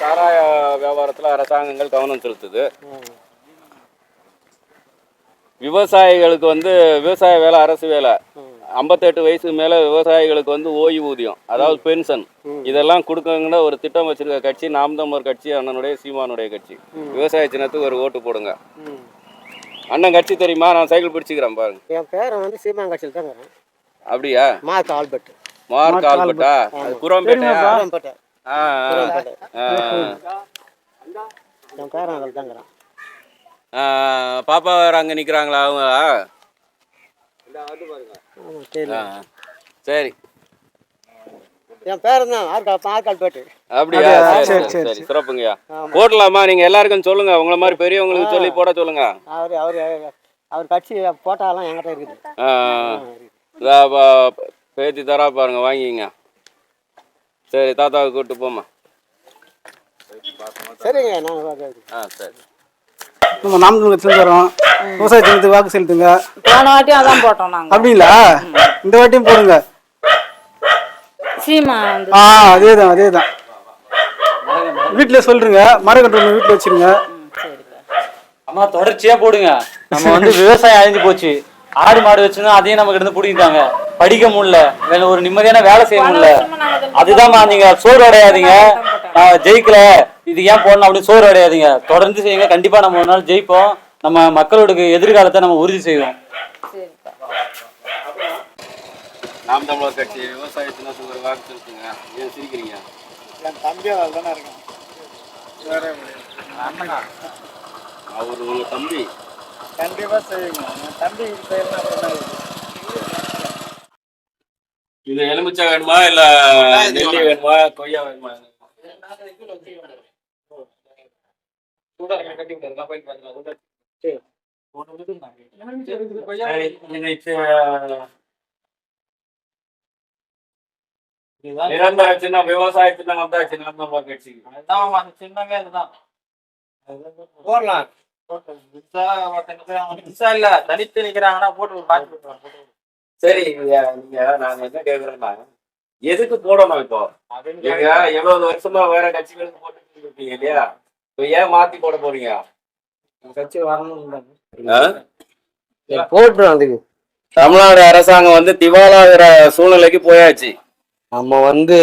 சாராய வியாபாரத்தில் அரசாங்கங்கள் கவனம் செலுத்துது. விவசாயிகளுக்கு வந்து விவசாய வேலை அரசு வேலை. ஐம்பத்தெட்டு வயசுக்கு மேலே விவசாயிகளுக்கு வந்து ஓய்வூதியம் அதாவது பென்ஷன். இதெல்லாம் கொடுக்கங்கிற ஒரு திட்டம் வச்சிருக்க கட்சி நாம் தமிழர் கட்சி அண்ணனுடைய சீமானுடைய கட்சி. விவசாய சின்னத்துக்கு ஒரு ஓட்டு போடுங்க. அண்ணன் கட்சி தெரியுமா? நான் சைக்கிள் பிடிச்சிக்கிறேன் பாருங்க. என் பேரன் வந்து சீமாங்கட்சியில் தான் இருக்கிறேன். அப்படியா? Mark Albert. மார்க் ஆல்பர்ட்டா? அது பாப்பா வேற அங்கே நிற்கிறாங்களா அவங்க? சரி. என் பேரன் தான் ஆர்கா மார்க் ஆல்பர்ட் அப்படியா? சரி சரி சரி சிறப்புங்கய்யா. ஆமா. போடலாமா? நீங்க எல்லாருக்கும் சொல்லுங்க. உங்களை மாதிரி பெரியவங்களுக்கு சொல்லி போட சொல்லுங்க. அவர் அவர் அவர் கட்சி போட்டாலாம் என்கிட்ட இருக்குது. பேத்தி தரா பாருங்க. வாங்கிங்க சரி தாத்தாவை கூப்பிட்டு போம்மா. சரிங்க நான் ஆ சரி. நம்ம நாமக்கல் கட்சியில வரோம் விவசாய தினத்துக்கு வாக்கு செலுத்துங்க. போன வாட்டியும் அதான் போட்டோம் நாங்க. அப்படிங்களா? இந்த வாட்டியும் போடுங்க. சீமா வந்து. ஆ அதே தான் அதே தான் வீட்டில் சொல்றீங்க மரக்கன்று வீட்டில் வச்சிருங்க. அம்மா தொடர்ச்சியா போடுங்க. நம்ம வந்து விவசாயம் அழிஞ்சு போச்சு. ஆடு மாடு வச்சிருந்தோம் அதையும் நமக்கு இருந்து பிடிக்கிட்டாங்க படிக்க முடியல. வேற ஒரு நிம்மதியான வேலை செய்ய முடியல. அதுதான்மா நீங்க சோறு அடையாதீங்க. நான் ஜெயிக்கல. இது ஏன் போடணும் அப்படின்னு சோறு அடையாதீங்க. தொடர்ந்து செய்யுங்க. கண்டிப்பா நம்ம ஒரு நாள் ஜெயிப்போம். நம்ம மக்களோட எதிர்காலத்தை நம்ம உறுதி செய்வோம். நாம் தமிழர் கட்சி விவசாய சின்னத்துக்கு ஒரு வாக்கு ஏன் சிரிக்கிறீங்க? என் தம்பி அதில் தானே இருக்கான். அவர் உங்க தம்பி. கண்டிப்பாக செய்யுங்க என் தம்பி செய்யலாம் இது எலுமிச்சை வேணுமா இல்ல நெல்லி வேணுமா கொய்யா வேணுமா? நிரந்தர சின்ன விவசாய சின்னம் நாம் தமிழர் கட்சிக்கு சின்னமே இதுதான். போடலாம். இல்ல தனித்து நிக்கிறாங்கன்னா போட்டு சரி நீங்க நீங்க என்ன கேக்குறோம்னா எதுக்கு போடணும் இப்போ? நீங்க எவ்வளவு வருஷமா வேற கட்சிகளுக்கு போட்டு இருக்கீங்க இல்லையா? இப்ப ஏன் மாத்தி போட போறீங்க? கட்சி வரணும்? போட்டுரும் அதுக்கு. தமிழ்நாடு அரசாங்கம் வந்து திவாலாகிற சூழ்நிலைக்கு போயாச்சு. நம்ம வந்து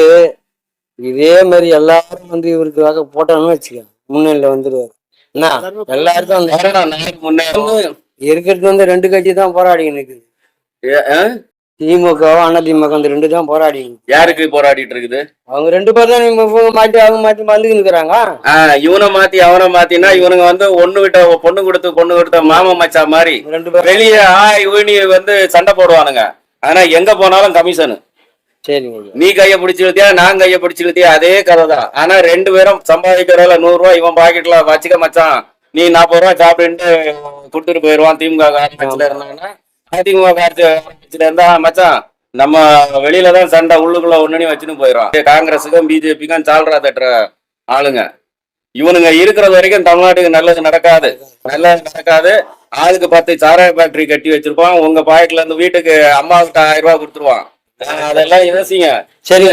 இதே மாதிரி எல்லாரும் வந்து இவருக்காக போட்டோம்னு வச்சுக்க முன்னிலையில வந்துருவாரு. என்ன? எல்லாருக்கும் அந்த முன்னே இருக்கிறது வந்து ரெண்டு கட்சி தான் போராடி நிக்குது ஏ- ஆ? திமுகவும் அண்ணா திமுக அந்த ரெண்டு தான் போராடி. யாருக்கு போராடிட்டு இருக்குது? அவங்க ரெண்டு பேர் தான் மாட்டி அவங்க மாட்டி வந்து நிக்கிறாங்க ஆ, இவனை மாத்தி அவனை மாத்தினா இவனுங்க வந்து ஒண்ணு விட்ட பொண்ணு கொடுத்து பொண்ணு கொடுத்த மாமா மச்சா மாதிரி ரெண்டு பேர். வெளியே ஆ இவனி வந்து சண்டை போடுவானுங்க. ஆனா எங்க போனாலும் கமிஷனு. சரிங்க ஐயா நீ கைய பிடிச்சு இழுத்தியா நான் கைய பிடிச்சு இழுத்தியா அதே கதை தான். ஆனா ரெண்டு பேரும் சம்பாதிக்கிறதுல நூறு ரூபாய் இவன் பாக்கெட்ல வச்சுக்க மச்சான். நீ நாற்பது ரூபாய் சாப்பிட்டு கொடுத்துட்டு போயிடுவான் திமுக இருந்தாங்கன்னா. அதிமுக ஆட்சியில இருந்தா மச்சான் நம்ம வெளியில தான் சண்டை உள்ளுக்குள்ள ஒண்ணுனி வச்சுன்னு போயிடும் காங்கிரஸுக்கும் பிஜேபிக்கும் சால்ரா தட்டுற ஆளுங்க. இவனுங்க இருக்கிறது வரைக்கும் தமிழ்நாட்டுக்கு நல்லது நடக்காது. நல்லது நடக்காது. ஆளுக்கு பத்து சாராய ஃபேக்டரி கட்டி வச்சிருப்பான். உங்க பாக்கெட்ல இருந்து வீட்டுக்கு அம்மாவுக்கு ஆயிரம் ரூபாய் கொடுத்துருவான். அதெல்லாம் யோசிங்க.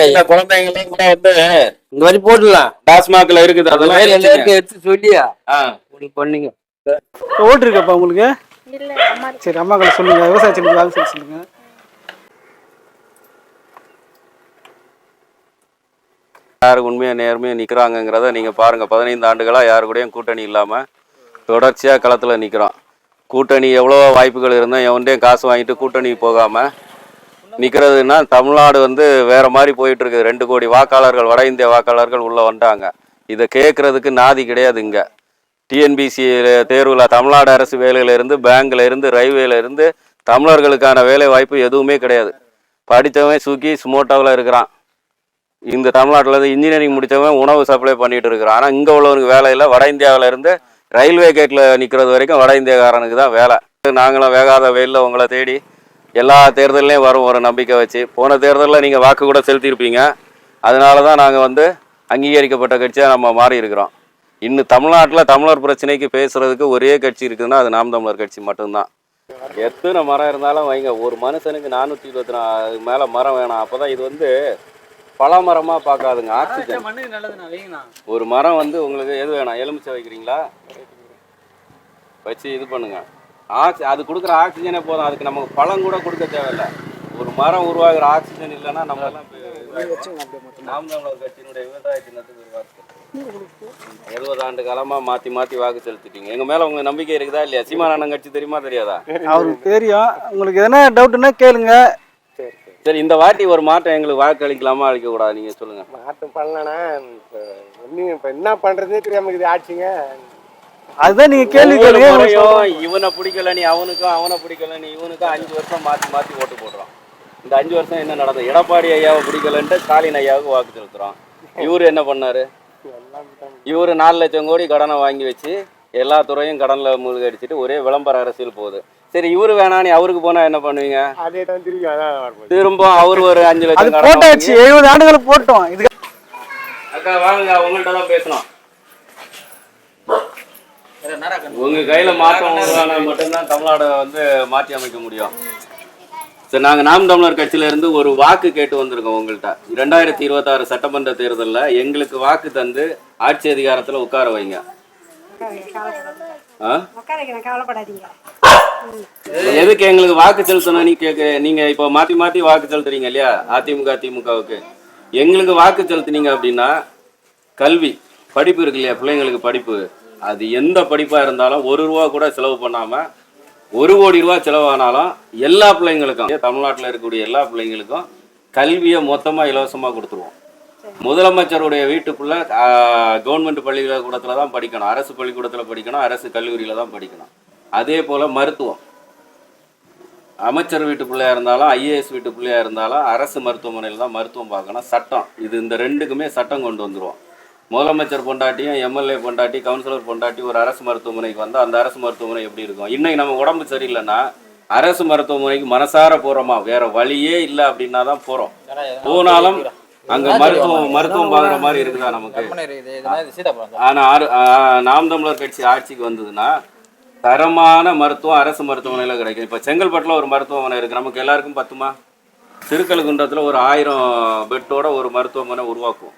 இந்த குழந்தைங்க கூட வந்து இந்த மாதிரி போட்டுடலாம். டாஸ்மாக்ல இருக்குது. அதெல்லாம் எடுத்து சொல்லியா? பண்ணுங்க. ஓட்டு இருக்கப்பா உங்களுக்கு? சரி அம்மாக்களை சொல்லுங்க. விவசாய தினத்துக்கு வாக்கு செலுத்த சொல்லுங்க. யாரு உண்மையா நேர்மையா நிக்கிறாங்கங்கிறத நீங்க பாருங்க. பதினைந்து ஆண்டுகளா யாரு கூடயும் கூட்டணி இல்லாம தொடர்ச்சியா களத்துல நிக்கிறோம். கூட்டணி எவ்வளவோ வாய்ப்புகள் இருந்தால் எவன்டையும் காசு வாங்கிட்டு கூட்டணி போகாம நிக்கிறதுன்னா தமிழ்நாடு வந்து வேற மாதிரி போயிட்டு இருக்குது ரெண்டு கோடி வாக்காளர்கள் வட இந்திய வாக்காளர்கள் உள்ள வந்துட்டாங்க. இதை கேட்கறதுக்கு நாதி கிடையாது இங்க. டிஎன்பிசி தேர்வில் தமிழ்நாடு அரசு வேலையிலேருந்து பேங்க்லேருந்து ரயில்வேலேருந்து தமிழர்களுக்கான வேலை வாய்ப்பு எதுவுமே கிடையாது. படித்தவன் சூக்கி ஸ்மோட்டோவில் இருக்கிறான். இந்த தமிழ்நாட்டில் இருந்து இன்ஜினியரிங் முடித்தவன் உணவு சப்ளை பண்ணிகிட்டு இருக்கிறான். ஆனால் இங்கே உள்ளவனுக்கு வேலை இல்லை. வட இந்தியாவிலேருந்து ரயில்வே கேட்டில் நிற்கிறது வரைக்கும் வட இந்தியக்காரனுக்கு தான் வேலை. நாங்களும் வேகாத வெயிலில் உங்களை தேடி எல்லா தேர்தல்லையும் வரும் ஒரு நம்பிக்கை வச்சு. போன தேர்தலில் நீங்கள் வாக்கு கூட செலுத்தியிருப்பீங்க. அதனால தான் நாங்கள் வந்து அங்கீகரிக்கப்பட்ட கட்சியாக நம்ம மாறி இருக்கிறோம் இன்னும் தமிழ்நாட்டில் தமிழர் பிரச்சனைக்கு பேசுறதுக்கு ஒரே கட்சி இருக்குதுன்னா அது நாம் தமிழர் கட்சி மட்டும்தான். எத்தனை மரம் இருந்தாலும் வைங்க ஒரு மனுஷனுக்கு நானூற்றி இருபத்தி நாலு மேலே மரம் வேணாம். அப்போ தான் இது வந்து பல மரமா பார்க்காதுங்க ஆக்சிஜன். ஒரு மரம் வந்து உங்களுக்கு எது வேணும் எலுமிச்சை வைக்கிறீங்களா? வச்சு இது பண்ணுங்க. ஆக்சி அது கொடுக்குற ஆக்சிஜனே போதும் அதுக்கு நமக்கு பழம் கூட கொடுக்க தேவையில்ல. ஒரு மரம் உருவாகிற ஆக்சிஜன் இல்லைன்னா நம்ம எல்லாம் இப்ப நாம் தமிழர் கட்சியினுடைய விவசாய சின்னத்துக்கு ஒரு வாக்கு எழுபது ஆண்டு காலமா மாத்தி மாத்தி வாக்கு செலுத்திட்டீங்க. எங்க மேல உங்களுக்கு நம்பிக்கை இருக்குதா இல்லையா? சீமானந்தன் கட்சி தெரியுமா தெரியாதா? அவருக்கு தெரியும். உங்களுக்கு எதனா டவுட்னா கேளுங்க. சரி இந்த வாட்டி ஒரு மாற்றம் எங்களுக்கு வாக்கு அளிக்கலாமா அளிக்க கூடாது நீங்க சொல்லுங்க. மாற்றம் இப்போ ஒன்றும் இப்போ என்ன பண்ணுறதே தெரியாம இருக்குது ஆட்சிங்க. அதுதான் நீங்க கேள்வி கேளுங்க. இவனை பிடிக்கல நீ அவனுக்கும் அவனை பிடிக்கல நீ இவனுக்கும் அஞ்சு வருஷம் மாத்தி மாத்தி ஓட்டு போடுறோம் இந்த அஞ்சு வருஷம் என்ன நடந்தது? எடப்பாடி ஐயாவை பிடிக்கலன்ட்டு ஸ்டாலின் ஐயாவுக்கு வாக்கு செலுத்துறோம் இவரு என்ன பண்ணாரு? இவரு நாலு லட்சம் கோடி கடனை வாங்கி வச்சு எல்லா துறையும் கடன்ல மூழ்கடிச்சிட்டு ஒரே விளம்பர அரசியல் போகுது. சரி இவரு வேணாம் நீ அவருக்கு போனா என்ன பண்ணுவீங்க? அதே தான் திரும்பி அதான் வரப்போகுது திரும்ப அவர் ஒரு அஞ்சு லட்சம் கடன் போட்டாச்சு எழுபது ஆண்டுகள் போட்டோம். இது அக்கா வாங்க உங்கள்கிட்ட தான் பேசணும். உங்க கையில மாற்றம் மட்டும்தான் தமிழ்நாடு வந்து மாற்றி அமைக்க முடியும். சரி நாங்கள் நாம் தமிழர் கட்சியிலேருந்து ஒரு வாக்கு கேட்டு வந்திருக்கோம் உங்கள்கிட்ட. ரெண்டாயிரத்தி இருபத்தாறு சட்டமன்ற தேர்தலில் எங்களுக்கு வாக்கு தந்து ஆட்சி அதிகாரத்தில் உட்கார வைங்க. எதுக்கு எங்களுக்கு வாக்கு செலுத்தணும்? நீ கேட்க நீங்க இப்போ மாத்தி மாத்தி வாக்கு செலுத்துறீங்க இல்லையா? அதிமுக திமுகவுக்கு. எங்களுக்கு வாக்கு செலுத்துனீங்க அப்படின்னா கல்வி படிப்பு இருக்கு இல்லையா? பிள்ளைங்களுக்கு படிப்பு. அது எந்த படிப்பா இருந்தாலும் ஒரு ரூபா கூட செலவு பண்ணாம ஒரு கோடி ரூபா செலவானாலும் எல்லா பிள்ளைங்களுக்கும் தமிழ்நாட்டில் இருக்கக்கூடிய எல்லா பிள்ளைங்களுக்கும் கல்வியை மொத்தமா இலவசமா கொடுத்துருவோம். முதலமைச்சருடைய வீட்டுக்குள்ள கவர்மெண்ட் பள்ளிக்கூடத்துல தான் படிக்கணும். அரசு பள்ளிக்கூடத்துல படிக்கணும். அரசு கல்லூரியில தான் படிக்கணும். அதே போல மருத்துவம். அமைச்சர் வீட்டு பிள்ளையா இருந்தாலும் ஐஏஎஸ் வீட்டு பிள்ளையா இருந்தாலும் அரசு மருத்துவமனையில் தான் மருத்துவம் பார்க்கணும். சட்டம். இது இந்த ரெண்டுக்குமே சட்டம் கொண்டு வந்துருவோம். முதலமைச்சர் பொண்டாட்டியும் எம்எல்ஏ பொண்டாட்டி கவுன்சிலர் பொண்டாட்டி ஒரு அரசு மருத்துவமனைக்கு வந்தால் அந்த அரசு மருத்துவமனை எப்படி இருக்கும்? இன்னைக்கு நம்ம உடம்பு சரியில்லைன்னா அரசு மருத்துவமனைக்கு மனசார போறோமா? வேற வழியே இல்லை அப்படின்னா தான் போறோம். போனாலும் அங்க மருத்துவம் மருத்துவம் பார்க்குற மாதிரி இருக்குதா நமக்கு? ஆனா நாம் தமிழர் கட்சி ஆட்சிக்கு வந்ததுன்னா தரமான மருத்துவம் அரசு மருத்துவமனையில கிடைக்கும். இப்ப செங்கல்பட்டுல ஒரு மருத்துவமனை இருக்கு. நமக்கு எல்லாருக்கும் பத்துமா? திருக்கழுகுன்றத்துல ஒரு ஆயிரம் பெட்டோட ஒரு மருத்துவமனை உருவாக்குவோம்.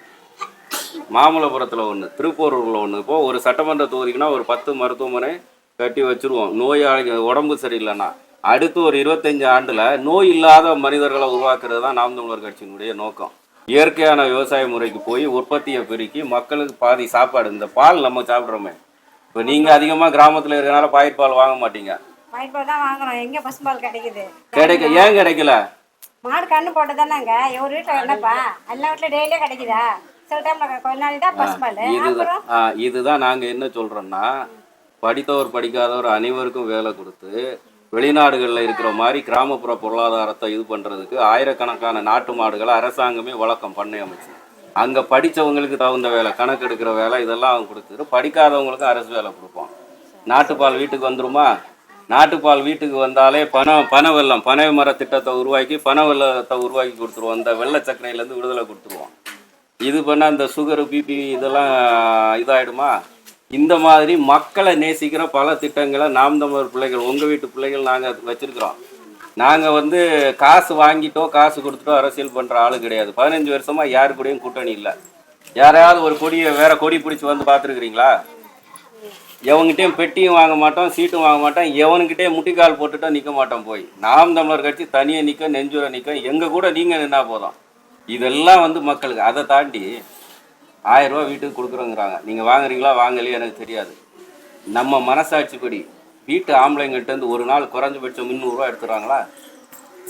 மாமல்லபுரத்துல ஒண்ணு திருப்பூரூர்ல ஒண்ணு. இப்போ ஒரு சட்டமன்ற தொகுதிக்குன்னா ஒரு பத்து மருத்துவமனை கட்டி வச்சிருவோம். நோயாளி உடம்பு சரியில்லைன்னா. அடுத்து ஒரு இருபத்தஞ்சு ஆண்டுல நோய் இல்லாத மனிதர்களை உருவாக்குறது தான் நாம் தமிழர் கட்சியினுடைய நோக்கம். இயற்கையான விவசாய முறைக்கு போய் உற்பத்தியை பெருக்கி மக்களுக்கு பாதி சாப்பாடு இந்த பால் நம்ம சாப்பிட்றோமே. இப்போ நீங்க அதிகமா கிராமத்துல இருக்கனால பாயிட் பால் வாங்க மாட்டீங்க. தான் வாங்குறோம். எங்க பசும்பால் கிடைக்குது? கிடைக்க ஏன் கிடைக்கல? மாடு கண்ணு போட்டு தானேங்க. ஒரு வீட்டில் என்னப்பா? எல்லா வீட்டில் டெய்லியே கிடைக்குதா? சில டைம்ல கொஞ்ச நாளைக்கு தான் பசும்பால் இதுதான். ஆ, இதுதான் நாங்க என்ன சொல்றோம்னா படித்தவர் படிக்காதவர் அனைவருக்கும் வேலை கொடுத்து வெளிநாடுகளில் இருக்கிற மாதிரி கிராமப்புற பொருளாதாரத்தை இது பண்றதுக்கு ஆயிரக்கணக்கான நாட்டு மாடுகளை அரசாங்கமே வழக்கம் பண்ணை அமைச்சு. அங்க படிச்சவங்களுக்கு தகுந்த வேலை கணக்கு எடுக்கிற வேலை இதெல்லாம் அவங்க கொடுத்துட்டு படிக்காதவங்களுக்கு அரசு வேலை கொடுப்போம் நாட்டுப்பால் வீட்டுக்கு வந்துருமா? நாட்டுப்பால் வீட்டுக்கு வந்தாலே பண பண வெள்ளம் பனை மர திட்டத்தை உருவாக்கி பண வெள்ளத்தை உருவாக்கி கொடுத்துருவோம். இந்த வெள்ளை சர்க்கரையிலேருந்து விடுதலை கொடுத்துருவோம். இது பண்ணால் இந்த சுகரு பிபி இதெல்லாம் இதாயிடுமா? இந்த மாதிரி மக்களை நேசிக்கிற பல திட்டங்களை நாம் தமிழர் பிள்ளைகள் உங்கள் வீட்டு பிள்ளைகள் நாங்கள் வச்சுருக்குறோம். நாங்கள் வந்து காசு வாங்கிட்டோ காசு கொடுத்துட்டோ அரசியல் பண்ணுற ஆளு கிடையாது. பதினஞ்சு வருஷமாக யாரு கூடயும் கூட்டணி இல்லை. யாரையாவது ஒரு கொடியை வேற கொடி பிடிச்சி வந்து பார்த்துருக்குறீங்களா? எவங்கிட்டேயும் பெட்டியும் வாங்க மாட்டோம் சீட்டும் வாங்க மாட்டோம் எவனுக்கிட்டே முட்டிக்கால் போட்டுட்டோம் நிற்க மாட்டோம் போய். நாம் தமிழர் கட்சி தனியாக நிற்க நெஞ்சுர நிற்க எங்கள் கூட நீங்கள் நின்னா போதும். இதெல்லாம் வந்து மக்களுக்கு அதை தாண்டி ஆயிரம் வீட்டுக்கு கொடுக்குறோங்கிறாங்க. நீங்கள் வாங்குறீங்களா வாங்கலையே எனக்கு தெரியாது. நம்ம மனசாட்சிப்படி வீட்டு ஆம்பளைங்கள்ட்ட இருந்து ஒரு நாள் குறைஞ்சபட்சம் முந்நூறுரூவா எடுத்துகிறாங்களா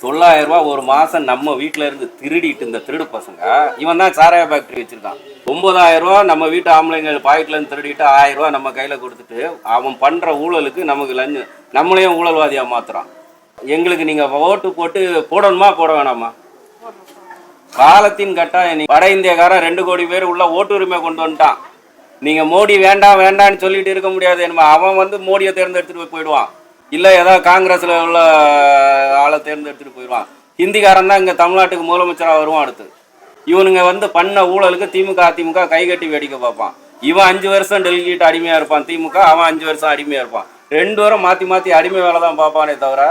தொள்ளாயிரரூவா ஒரு மாதம் நம்ம வீட்டில் இருந்து திருடிட்டு இந்த திருடு பசங்க இவன் தான் சாராய ஃபேக்ட்ரி வச்சுருக்கான். ஒம்பதாயிரரூவா நம்ம வீட்டு ஆம்பளைங்கள் பாக்கெட்லேருந்து திருடிட்டு ஆயிரரூவா நம்ம கையில் கொடுத்துட்டு அவன் பண்ணுற ஊழலுக்கு நமக்கு லஞ்சம் நம்மளையும் ஊழல்வாதியாக மாற்றுறான் எங்களுக்கு நீங்கள் ஓட்டு போட்டு போடணுமா போட வேணாமா? காலத்தின் கட்டாயம். வட இந்தியக்காரன் ரெண்டு கோடி பேர் உள்ள ஓட்டுரிமை கொண்டு வந்துட்டான். நீங்க மோடி வேண்டாம் வேண்டாம்னு சொல்லிட்டு இருக்க முடியாது என்னமா. அவன் வந்து மோடியை தேர்ந்தெடுத்துட்டு போயிடுவான். இல்ல ஏதாவது காங்கிரஸ்ல உள்ள ஆளை தேர்ந்தெடுத்துட்டு போயிடுவான். ஹிந்திக்காரன் தான் இங்க தமிழ்நாட்டுக்கு முதலமைச்சரா வருவான் அடுத்து. இவனுங்க வந்து பண்ண ஊழலுக்கு திமுக அதிமுக கை கட்டி வேடிக்கை பார்ப்பான். இவன் அஞ்சு வருஷம் டெல்லிக்கிட்ட அடிமையா இருப்பான். திமுக அவன் அஞ்சு வருஷம் அடிமையா இருப்பான். ரெண்டு பேரும் மாத்தி மாத்தி அடிமை வேலை தான் பார்ப்பானே தவிர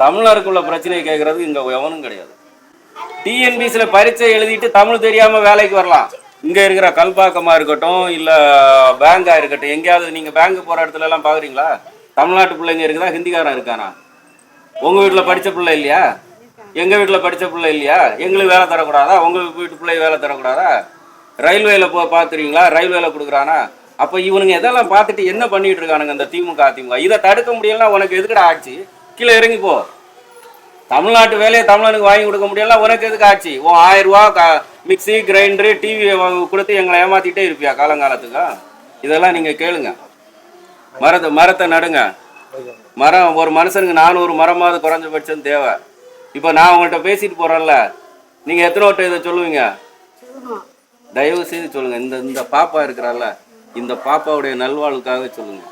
தமிழருக்குள்ள பிரச்சனையை கேட்கறது இங்க எவனும் கிடையாது. டிஎன்பிசியில் பரீட்சை எழுதிட்டு தமிழ் தெரியாம வேலைக்கு வரலாம். இங்க இருக்கிற கல்பாக்கமா இருக்கட்டும் இல்ல பேங்காக இருக்கட்டும் எங்கேயாவது நீங்க பேங்க் போற இடத்துல எல்லாம் பாக்குறீங்களா? தமிழ்நாட்டு பிள்ளைங்க இருக்குதா? ஹிந்திக்காரன் இருக்கானா? உங்க வீட்டுல படிச்ச பிள்ளை இல்லையா? எங்க வீட்டுல படிச்ச பிள்ளை இல்லையா? எங்களுக்கு வேலை தரக்கூடாதா? உங்கள் வீட்டு பிள்ளை வேலை தரக்கூடாதா? ரயில்வேல போ பாத்துறீங்களா ரயில்வேல கொடுக்குறானா? அப்ப இவனுங்க எதெல்லாம் பார்த்துட்டு என்ன பண்ணிட்டு இருக்கானுங்க இந்த திமுக அதிமுக இதை தடுக்க முடியலன்னா உனக்கு எதுக்குடா ஆட்சி? கீழே இறங்கி போ. தமிழ்நாட்டு வேலையை தமிழனுக்கு வாங்கி கொடுக்க முடியல உனக்கு எதுக்கு ஆச்சு? உன் ஆயிரம் ரூபா க மிக்சி கிரைண்டரு டிவி கொடுத்து எங்களை ஏமாத்திட்டே இருப்பியா காலங்காலத்துக்கு? இதெல்லாம் நீங்க கேளுங்க. மரத்தை மரத்தை நடுங்க. மரம் ஒரு மனுஷனுக்கு நானூறு மரமாவது குறைஞ்சபட்சம் தேவை. இப்போ நான் உங்கள்கிட்ட பேசிட்டு போறேன்ல. நீங்க எத்தனை வட்டம் இதை சொல்லுவீங்க? தயவு செய்து சொல்லுங்க. இந்த இந்த பாப்பா இருக்கிறாள்ல இந்த பாப்பாவுடைய நல்வாழ்வுக்காக சொல்லுங்க.